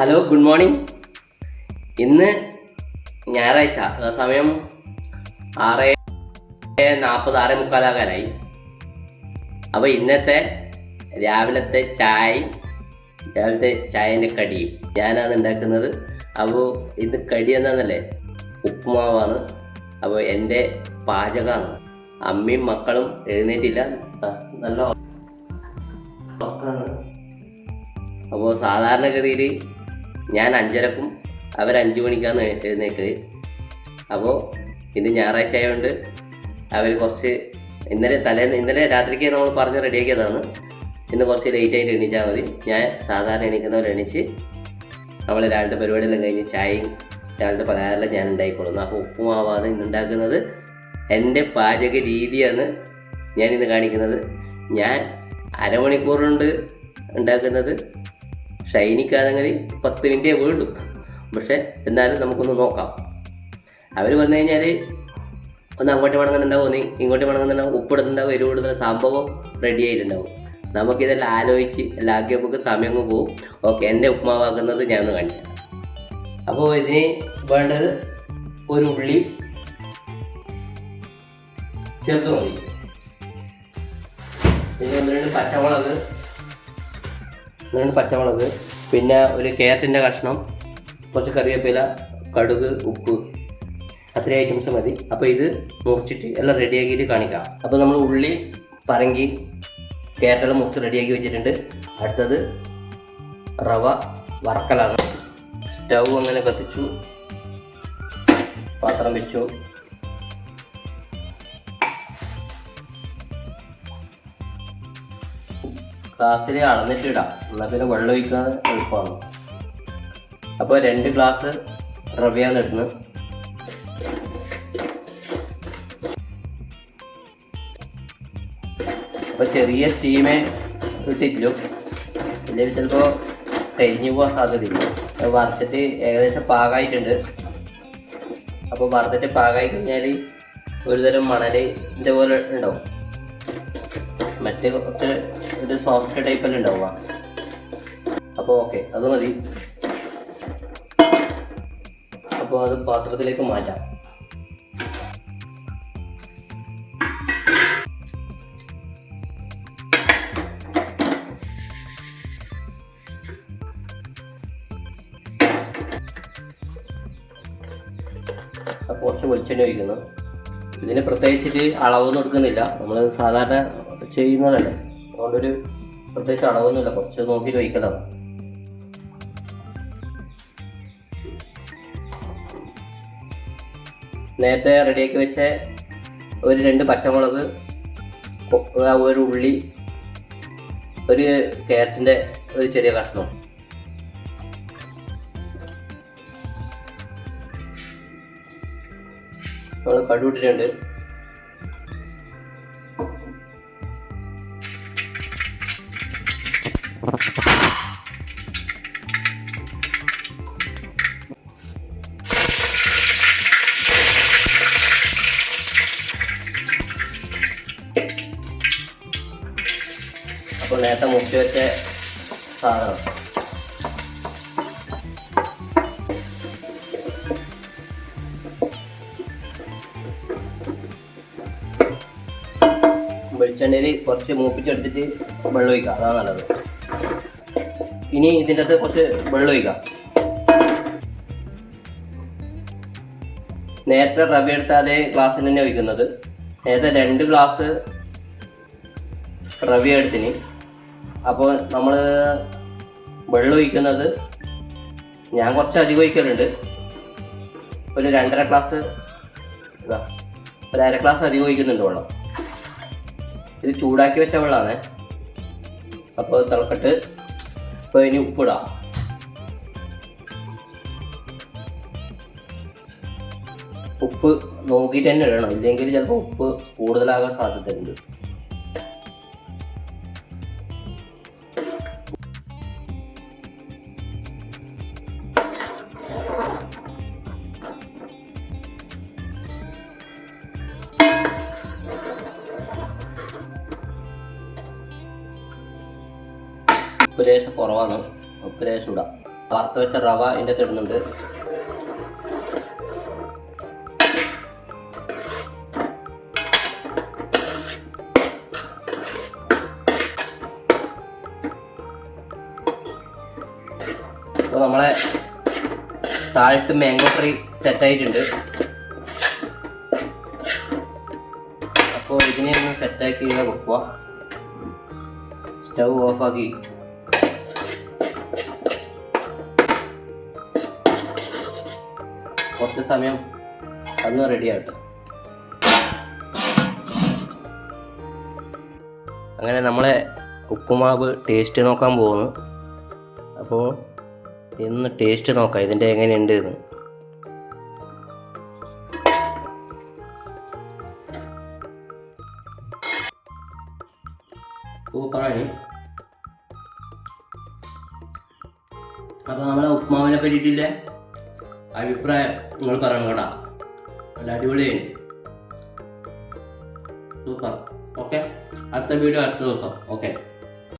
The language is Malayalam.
ഹലോ ഗുഡ് മോർണിംഗ് ഇന്ന് ഞായറാഴ്ച സമയം ആറ് നാൽപ്പത് ആറ് മുക്കാലാകാനായി അപ്പോൾ ഇന്നത്തെ രാവിലത്തെ ചായ രാവിലത്തെ ചായന്റെ കടിയും ഞാനാണ് ഉണ്ടാക്കുന്നത്. അപ്പോൾ ഇത് കടി എന്താണെന്നല്ലേ ഉപ്പുമാവാണ്. അപ്പോൾ എന്റെ പാചകമാണ്. അമ്മയും മക്കളും എഴുന്നേറ്റില്ല. നല്ല അപ്പോൾ സാധാരണഗതിയിൽ ഞാൻ അഞ്ചരക്കും അവർ അഞ്ച് മണിക്കാണ് എഴുന്നേക്കത് അപ്പോൾ ഇന്ന് ഞായറാഴ്ച ആയതുകൊണ്ട് അവർ കുറച്ച് ഇന്നലെ തലേന്ന് ഇന്നലെ രാത്രിക്ക് നമ്മൾ പറഞ്ഞ് റെഡിയാക്കിയതാണ്. ഇന്ന് കുറച്ച് ലേറ്റ് ആയിട്ട് എണീച്ചാൽ മതി. ഞാൻ സാധാരണ എണീക്കുന്നവർ എണീച്ച് നമ്മൾ രാവിലത്തെ പരിപാടിയെല്ലാം കഴിഞ്ഞ് ചായയും രാവിലത്തെ പലഹാരമെല്ലാം ഞാൻ ഉണ്ടായിക്കൊള്ളുന്നു അപ്പോൾ ഉപ്പുമാവാണ് ഇന്ന് ഉണ്ടാക്കുന്നത്. എന്റെ പാചക രീതിയാണ് ഞാൻ ഇന്ന് കാണിക്കുന്നത്. ഞാൻ അരമണിക്കൂറുണ്ട് ഉണ്ടാക്കുന്നത്. ഷൈനിക്കാണെങ്കിൽ പത്ത് മിനിറ്റേ വീണ്ടും പക്ഷെ എന്നാലും നമുക്കൊന്ന് നോക്കാം. അവർ വന്നു കഴിഞ്ഞാൽ ഒന്ന് അങ്ങോട്ട് മണങ്ങുന്നുണ്ടാവും ഒന്ന് ഇങ്ങോട്ട് മണങ്ങുന്നുണ്ടാവും ഉപ്പിടുന്നുണ്ടാവും എരിവ് ഇടുന്ന സംഭവം റെഡി ആയിട്ടുണ്ടാവും. നമുക്കിതെല്ലാം ആലോചിച്ച് എല്ലാം ആക്കി നമുക്ക് സമയം പോകും ഓക്കെ എന്റെ ഉപ്മാവാക്കുന്നത് ഞാൻ ഒന്ന് കാണിച്ചു അപ്പോൾ ഇതിന് വേണ്ടത് ഒരു ഉള്ളി ചെറുത്ത് മതി പിന്നെ ഒന്ന് രണ്ട് പച്ചമുളക് രണ്ട് പച്ചമുളക്. പിന്നെ ഒരു കേരറ്റിന്റെ കഷ്ണം കുറച്ച് കറിവേപ്പില കടുക് ഉപ്പ്. അത്രയും ഐറ്റംസ് മതി. അപ്പോൾ ഇത് മുറിച്ചിട്ട് എല്ലാം റെഡിയാക്കിയിട്ട് കാണിക്കാം. അപ്പോൾ നമ്മൾ ഉള്ളി പറങ്കി കേരറ്റെല്ലാം മുറിച്ച് റെഡിയാക്കി വെച്ചിട്ടുണ്ട്. അടുത്തത് റവ വറക്കലാണ്. സ്റ്റൗ അങ്ങനെ കത്തിച്ചു. പാത്രം വെച്ചു. ഗ്ലാസ്സിൽ അളന്നിട്ട് ഇടാം എന്നാൽ പിന്നെ വെള്ളം ഒഴിക്കാൻ എളുപ്പമാണ് അപ്പോൾ രണ്ട് ഗ്ലാസ് റവയാണ് ഇടുന്നത്. അപ്പോൾ ചെറിയ സ്റ്റീമേ ഇട്ടിട്ടുള്ളൂ ഇല്ലെങ്കിൽ ചിലപ്പോൾ കരിഞ്ഞു പോകാൻ സാധ്യതയില്ല. വറുത്തിട്ട് ഏകദേശം പാകമായിട്ടുണ്ട്. അപ്പോൾ വറുത്തിട്ട് പാകമായി കഴിഞ്ഞാൽ ഒരുതരം മണലിന്റെ പോലെ ഉണ്ടാവും. മറ്റേ കുറച്ച് ഒരു സോഫ്റ്റ് ടൈപ്പെല്ലാം ഉണ്ടാവുക. അപ്പോൾ ഓക്കെ അത് മതി. അപ്പോൾ അത് പാത്രത്തിലേക്ക് മാറ്റാം. കുറച്ച് വെളിച്ചെണ്ണ ഒഴിക്കുന്നു. ഇതിന് പ്രത്യേകിച്ചിട്ട് അളവൊന്നും എടുക്കുന്നില്ല. നമ്മൾ സാധാരണ ചെയ്യുന്നതല്ലേ? അതുകൊണ്ടൊരു പ്രത്യേകിച്ച് അളവൊന്നുമില്ല. കുറച്ച് നോക്കി ചോദിക്കലാണ്. നേരത്തെ റെഡിയാക്കി വെച്ച ഒരു രണ്ട് പച്ചമുളക് ഒരു ഉള്ളി ഒരു ക്യാരറ്റിന്റെ ഒരു ചെറിയ കഷ്ണം. നമ്മൾ കടുവിട്ടിട്ടുണ്ട്. അപ്പോൾ നേരത്തെ മുക്കി വെച്ച സാധനം. വെളിച്ചെണ്ണയിൽ കുറച്ച് മൂപ്പിച്ചെടുത്തിട്ട് വെള്ളം ഒഴിക്കാം അതാണ് നല്ലത്. ഇനി ഇതിന്റെ അകത്ത് കുറച്ച് വെള്ളം ഒഴിക്കാം നേരത്തെ റവ എടുത്ത അതേ ഗ്ലാസ്സിൽ തന്നെ ഒഴിക്കുന്നത്. നേരത്തെ രണ്ട് ഗ്ലാസ് റവ എടുത്തിന്. അപ്പോൾ നമ്മൾ വെള്ളം ഒഴിക്കുന്നത് ഞാൻ കുറച്ച് അധികം ഒഴിക്കലുണ്ട്. ഒരു രണ്ടര ഗ്ലാസ് ഇതാ ഒരു അര ഗ്ലാസ് അധികം ഒഴിക്കുന്നുണ്ട് വെള്ളം. ഇത് ചൂടാക്കി വെച്ച വെള്ളമാണ് അപ്പോൾ തിളക്കട്ട് ഇപ്പോൾ ഇനി ഉപ്പിടാം. ഉപ്പ് നോക്കിയിട്ട് തന്നെ ഇടണം. ഇല്ലെങ്കിൽ ചിലപ്പോൾ ഉപ്പ് കൂടുതലാകാൻ സാധ്യതയുണ്ട്. ഉപ്പ് കുറവാണ്. ഉപ്പ് ലേശം ഇടാം. വറുത്ത് വെച്ച റവ ഇതിന്റെ അകത്ത് ഇടുന്നുണ്ട്. അപ്പോൾ നമ്മളെ സാൾട്ട് മാംഗോ ഫ്രീ സെറ്റായിട്ടുണ്ട് അപ്പോൾ ഇതിനെ ഒന്ന് സെറ്റാക്കി ഇവിടെ വെക്കുക സ്റ്റൗ ഓഫാക്കി കുറച്ച് സമയം അന്ന് റെഡി ആകട്ടെ. അങ്ങനെ നമ്മളെ ഉപ്പുമാവ് ടേസ്റ്റ് നോക്കാൻ പോകുന്നു അപ്പോൾ ഇന്ന് ടേസ്റ്റ് നോക്കാം ഇതിന്റെ എങ്ങനെയുണ്ട് എന്ന്. അപ്പോൾ നമ്മളെ ഉപ്പുമാവിനെ പറ്റിയിട്ടില്ലേ അഭിപ്രായം നിങ്ങൾ പറയണോടാ നല്ല അടിപൊളിയായി സൂപ്പർ ഓക്കെ അടുത്ത വീഡിയോ അടുത്ത ദിവസം. ഓക്കെ